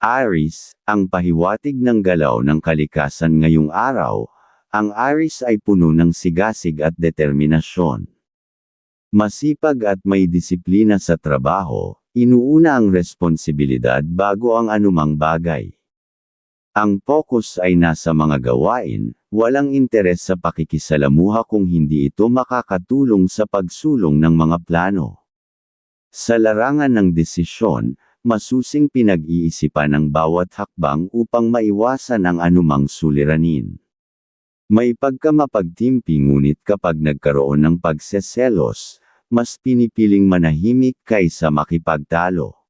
Aris, ang pahiwatig ng galaw ng kalikasan ngayong araw, ang Aris ay puno ng sigasig at determinasyon. Masipag at may disiplina sa trabaho, inuuna ang responsibilidad bago ang anumang bagay. Ang focus ay nasa mga gawain, walang interes sa pakikisalamuha kung hindi ito makakatulong sa pagsulong ng mga plano. Sa larangan ng desisyon, masusing pinag-iisipan ang bawat hakbang upang maiwasan ang anumang suliranin. May pagkamapagtimpi ngunit kapag nagkaroon ng pagseselos, mas pinipiling manahimik kaysa makipagtalo.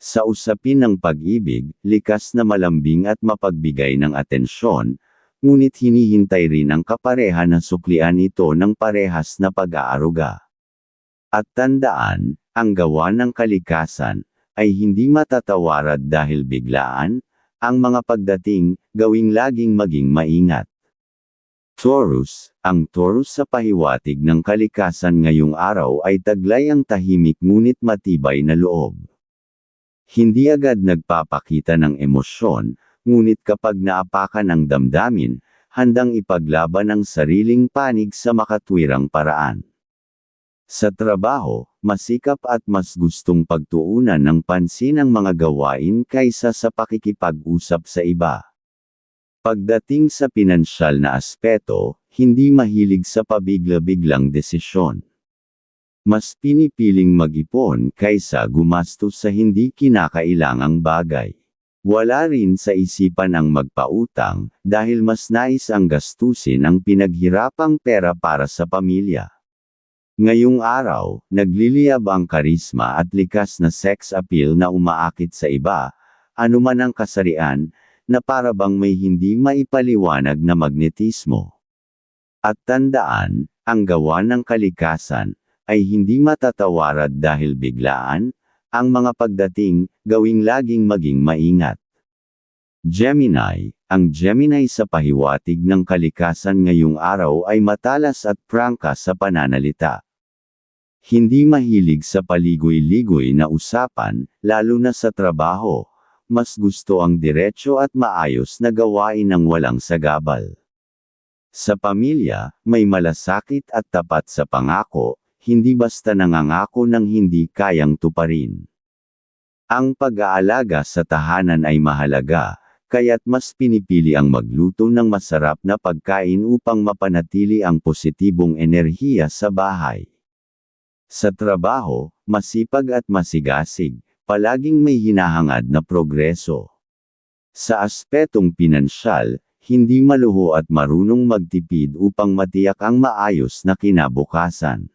Sa usapin ng pag-ibig, likas na malambing at mapagbigay ng atensyon, ngunit hinihintay rin ang kapareha na suklian ito ng parehas na pag-aaruga. At tandaan, ang gawa ng kalikasan, ay hindi matatawarad dahil biglaan, ang mga pagdating, gawing laging maging maingat. Taurus, ang Taurus sa pahiwatig ng kalikasan ngayong araw ay taglay ang tahimik ngunit matibay na loob. Hindi agad nagpapakita ng emosyon, ngunit kapag naapakan ang damdamin, handang ipaglaban ang sariling panig sa makatwirang paraan. Sa trabaho, masikap at mas gustong pagtuunan ng pansin ang mga gawain kaysa sa pakikipag-usap sa iba. Pagdating sa pinansyal na aspeto, hindi mahilig sa pabigla-biglang desisyon. Mas pinipiling mag-ipon kaysa gumastos sa hindi kinakailangang bagay. Wala rin sa isipan ang magpautang, dahil mas nais ang gastusin ang pinaghirapang pera para sa pamilya. Ngayong araw, nagliliyab ang karisma at likas na sex appeal na umaakit sa iba, anuman ang kasarian, na para bang may hindi maipaliwanag na magnetismo. At tandaan, ang gawa ng kalikasan, ay hindi matatawarad dahil biglaan, ang mga pagdating, gawing laging maging maingat. Gemini, ang Gemini sa pahiwatig ng kalikasan ngayong araw ay matalas at prangka sa pananalita. Hindi mahilig sa paligoy-ligoy na usapan, lalo na sa trabaho. Mas gusto ang diretso at maayos na gawain ng walang sagabal. Sa pamilya, may malasakit at tapat sa pangako, hindi basta nangangako ng hindi kayang tuparin. Ang pag-aalaga sa tahanan ay mahalaga, kaya't mas pinipili ang magluto ng masarap na pagkain upang mapanatili ang positibong enerhiya sa bahay. Sa trabaho, masipag at masigasig, palaging may hinahangad na progreso. Sa aspetong pinansyal, hindi maluho at marunong magtipid upang matiyak ang maayos na kinabukasan.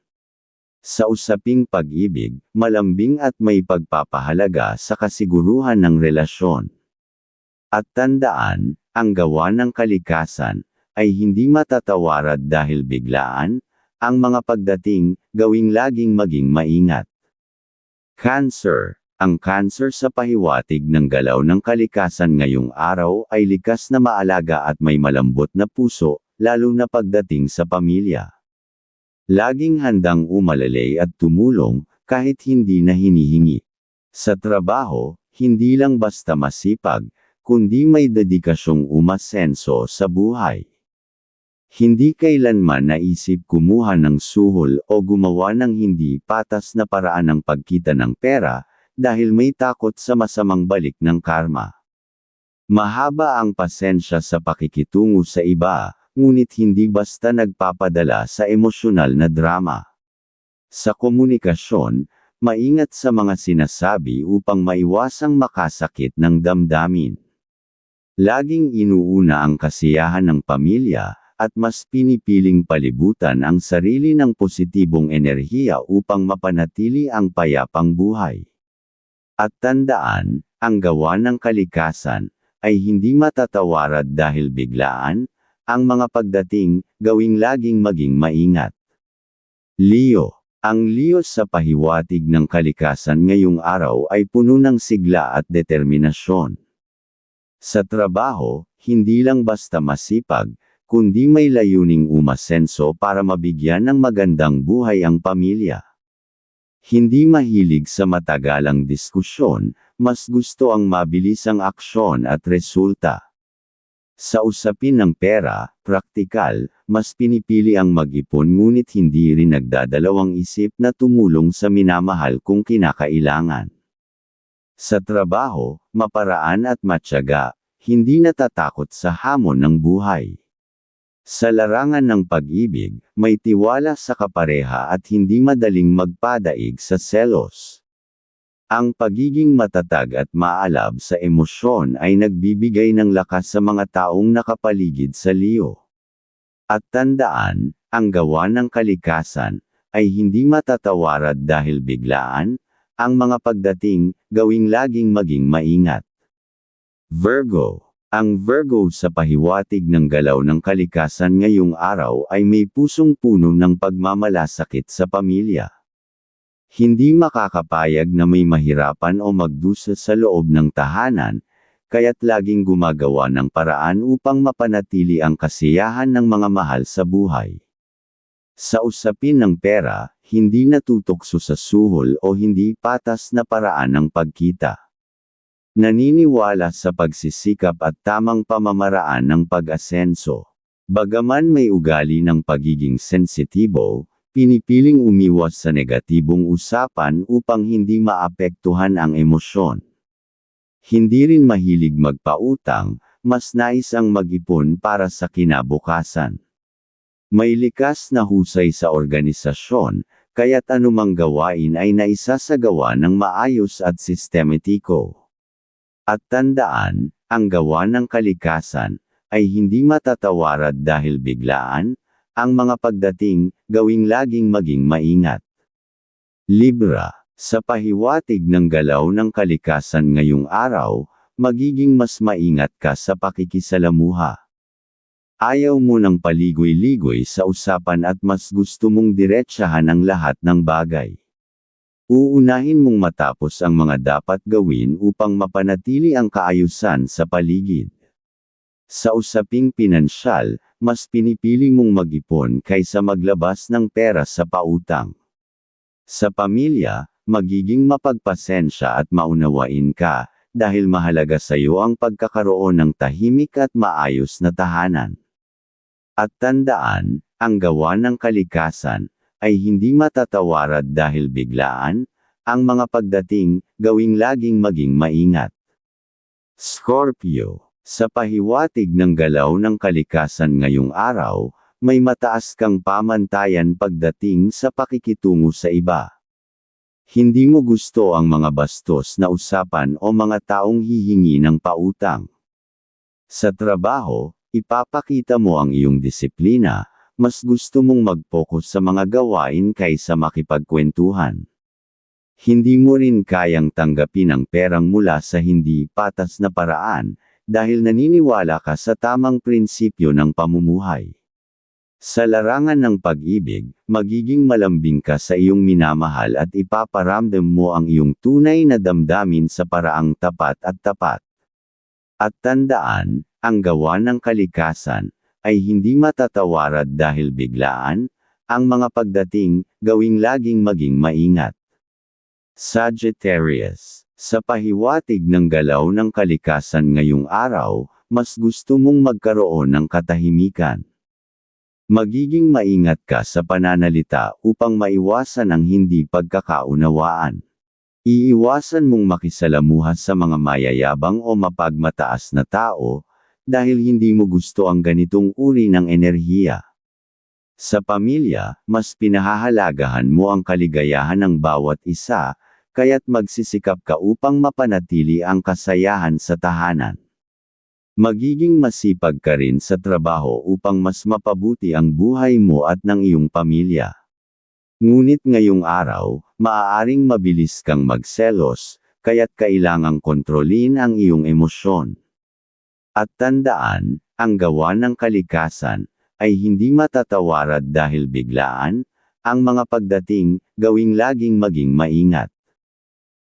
Sa usaping pag-ibig, malambing at may pagpapahalaga sa kasiguruhan ng relasyon. At tandaan, ang gawa ng kalikasan, ay hindi matatawarad dahil biglaan, ang mga pagdating, gawing laging maging maingat. Cancer Ang cancer sa pahiwatig ng galaw ng kalikasan ngayong araw ay likas na maalaga at may malambot na puso, lalo na pagdating sa pamilya. Laging handang umalalay at tumulong, kahit hindi na hinihingi. Sa trabaho, hindi lang basta masipag, kundi may dedikasyong umasenso sa buhay. Hindi kailanman naisip kumuha ng suhol o gumawa ng hindi patas na paraan ng pagkita ng pera, dahil may takot sa masamang balik ng karma. Mahaba ang pasensya sa pakikitungo sa iba, ngunit hindi basta nagpapadala sa emosyonal na drama. Sa komunikasyon, maingat sa mga sinasabi upang maiwasang makasakit ng damdamin. Laging inuuna ang kasiyahan ng pamilya, at mas pinipiling palibutan ang sarili ng positibong enerhiya upang mapanatili ang payapang buhay. At tandaan, ang gawa ng kalikasan, ay hindi matatawarad dahil biglaan, ang mga pagdating, gawing laging maging maingat. Leo Ang Leo sa pahiwatig ng kalikasan ngayong araw ay puno ng sigla at determinasyon. Sa trabaho, hindi lang basta masipag, kundi may layuning umasenso para mabigyan ng magandang buhay ang pamilya. Hindi mahilig sa matagalang diskusyon, mas gusto ang mabilisang aksyon at resulta. Sa usapin ng pera, praktikal, mas pinipili ang mag-ipon ngunit hindi rin nagdadalawang isip na tumulong sa minamahal kung kinakailangan. Sa trabaho, maparaan at matyaga, hindi natatakot sa hamon ng buhay. Sa larangan ng pag-ibig, may tiwala sa kapareha at hindi madaling magpadaig sa selos. Ang pagiging matatag at maalab sa emosyon ay nagbibigay ng lakas sa mga taong nakapaligid sa Leo. At tandaan, ang gawa ng kalikasan ay hindi matatawarad dahil biglaan, ang mga pagdating, gawing laging maging maingat. Virgo ang Virgo sa pahiwatig ng galaw ng kalikasan ngayong araw ay may pusong puno ng pagmamalasakit sa pamilya. Hindi makakapayag na may mahirapan o magdusa sa loob ng tahanan, kaya't laging gumagawa ng paraan upang mapanatili ang kasiyahan ng mga mahal sa buhay. Sa usapin ng pera, hindi natutokso sa suhol o hindi patas na paraan ng pagkita. Naniniwala sa pagsisikap at tamang pamamaraan ng pag-asenso. Bagaman may ugali ng pagiging sensitibo, pinipiling umiwas sa negatibong usapan upang hindi maapektuhan ang emosyon. Hindi rin mahilig magpautang, mas nais ang mag-ipon para sa kinabukasan. May likas na husay sa organisasyon, kaya't anumang gawain ay naisasagawa ng maayos at sistematiko. At tandaan, ang gawa ng kalikasan, ay hindi matatawarad dahil biglaan, ang mga pagdating, gawing laging maging maingat. Libra, sa pahiwatig ng galaw ng kalikasan ngayong araw, magiging mas maingat ka sa pakikisalamuha. Ayaw mo ng paligoy-ligoy sa usapan at mas gusto mong diretsahan ang lahat ng bagay. Uunahin mong matapos ang mga dapat gawin upang mapanatili ang kaayusan sa paligid. Sa usaping pinansyal, mas pinipili mong mag-ipon kaysa maglabas ng pera sa pautang. Sa pamilya, magiging mapagpasensya at maunawain ka, dahil mahalaga sa iyo ang pagkakaroon ng tahimik at maayos na tahanan. At tandaan, ang gawa ng kalikasan, ay hindi matatawarad dahil biglaan, ang mga pagdating, gawing laging maging maingat. Scorpio, sa pahiwatig ng galaw ng kalikasan ngayong araw, may mataas kang pamantayan pagdating sa pakikitungo sa iba. Hindi mo gusto ang mga bastos na usapan o mga taong hihingi ng pautang. Sa trabaho, ipapakita mo ang iyong disiplina, mas gusto mong mag-focus sa mga gawain kaysa makipagkwentuhan. Hindi mo rin kayang tanggapin ang perang mula sa hindi patas na paraan, dahil naniniwala ka sa tamang prinsipyo ng pamumuhay. Sa larangan ng pag-ibig, magiging malambing ka sa iyong minamahal at ipaparamdam mo ang iyong tunay na damdamin sa paraang tapat at tapat. At tandaan, ang gawa ng kalikasan, ay hindi matatawarad dahil biglaan, ang mga pagdating, gawing laging maging maingat. Sagittarius, sa pahiwatig ng galaw ng kalikasan ngayong araw, mas gusto mong magkaroon ng katahimikan. Magiging maingat ka sa pananalita upang maiwasan ang hindi pagkakaunawaan. Iiwasan mong makisalamuha sa mga mayayabang o mapagmataas na tao, dahil hindi mo gusto ang ganitong uri ng enerhiya. Sa pamilya, mas pinahahalagahan mo ang kaligayahan ng bawat isa, kaya't magsisikap ka upang mapanatili ang kasayahan sa tahanan. Magiging masipag ka rin sa trabaho upang mas mapabuti ang buhay mo at ng iyong pamilya. Ngunit ngayong araw, maaaring mabilis kang magselos, kaya't kailangang kontrolin ang iyong emosyon. At tandaan, ang gawa ng kalikasan, ay hindi matatawarad dahil biglaan, ang mga pagdating, gawing laging maging maingat.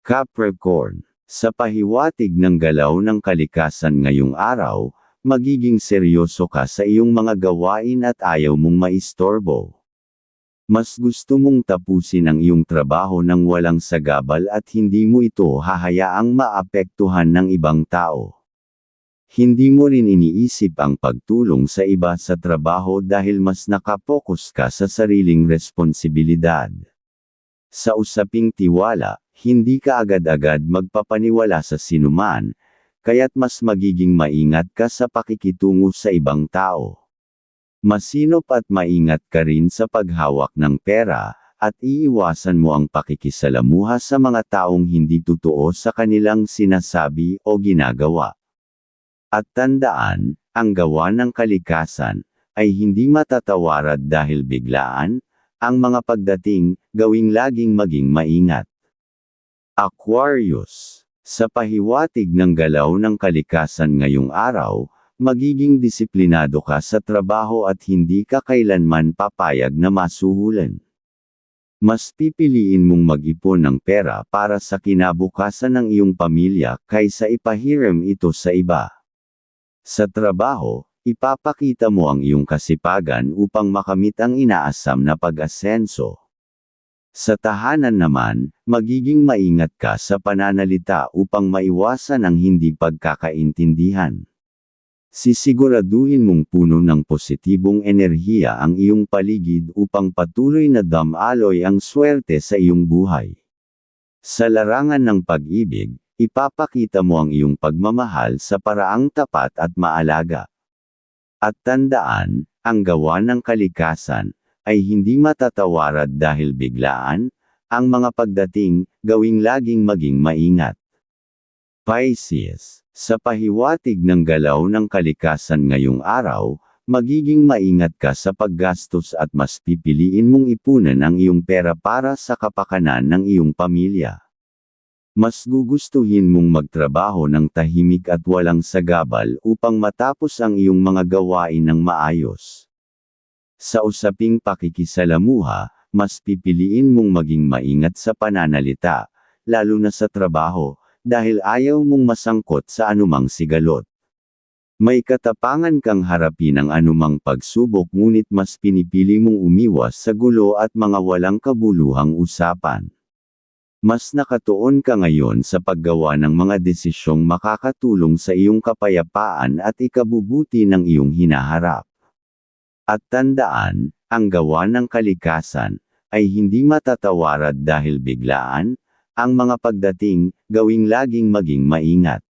Capricorn, sa pahiwatig ng galaw ng kalikasan ngayong araw, magiging seryoso ka sa iyong mga gawain at ayaw mong maistorbo. Mas gusto mong tapusin ang iyong trabaho ng walang sagabal at hindi mo ito hahayaang maapektuhan ng ibang tao. Hindi mo rin iniisip ang pagtulong sa iba sa trabaho dahil mas nakapokus ka sa sariling responsibilidad. Sa usaping tiwala, hindi ka agad-agad magpapaniwala sa sinuman, kaya't mas magiging maingat ka sa pakikitungo sa ibang tao. Masinop at maingat ka rin sa paghawak ng pera, at iiwasan mo ang pakikisalamuha sa mga taong hindi totoo sa kanilang sinasabi o ginagawa. At tandaan, ang gawa ng kalikasan, ay hindi matatawarad dahil biglaan, ang mga pagdating, gawing laging maging maingat. Aquarius Sa pahiwatig ng galaw ng kalikasan ngayong araw, magiging disiplinado ka sa trabaho at hindi ka kailanman papayag na masuhulan. Mas pipiliin mong mag-ipon ng pera para sa kinabukasan ng iyong pamilya kaysa ipahiram ito sa iba. Sa trabaho, ipapakita mo ang iyong kasipagan upang makamit ang inaasam na pag-asenso. Sa tahanan naman, magiging maingat ka sa pananalita upang maiwasan ang hindi pagkakaintindihan. Sisiguraduhin mong puno ng positibong enerhiya ang iyong paligid upang patuloy na damaloy ang swerte sa iyong buhay. Sa larangan ng pag-ibig, ipapakita mo ang iyong pagmamahal sa paraang tapat at maalaga. At tandaan, ang gawa ng kalikasan, ay hindi matatawarad dahil biglaan, ang mga pagdating, gawing laging maging maingat. Pisces sa pahiwatig ng galaw ng kalikasan ngayong araw, magiging maingat ka sa paggastos at mas pipiliin mong ipunan ang iyong pera para sa kapakanan ng iyong pamilya. Mas gugustuhin mong magtrabaho ng tahimik at walang sagabal upang matapos ang iyong mga gawain ng maayos. Sa usaping pakikisalamuha, mas pipiliin mong maging maingat sa pananalita, lalo na sa trabaho, dahil ayaw mong masangkot sa anumang sigalot. May katapangan kang harapin ang anumang pagsubok ngunit mas pinipili mong umiwas sa gulo at mga walang kabuluhang usapan. Mas nakatuon ka ngayon sa paggawa ng mga desisyong makakatulong sa iyong kapayapaan at ikabubuti ng iyong hinaharap. At tandaan, ang gawa ng kalikasan, ay hindi matatawarad dahil biglaan, ang mga pagdating, gawing laging maging maingat.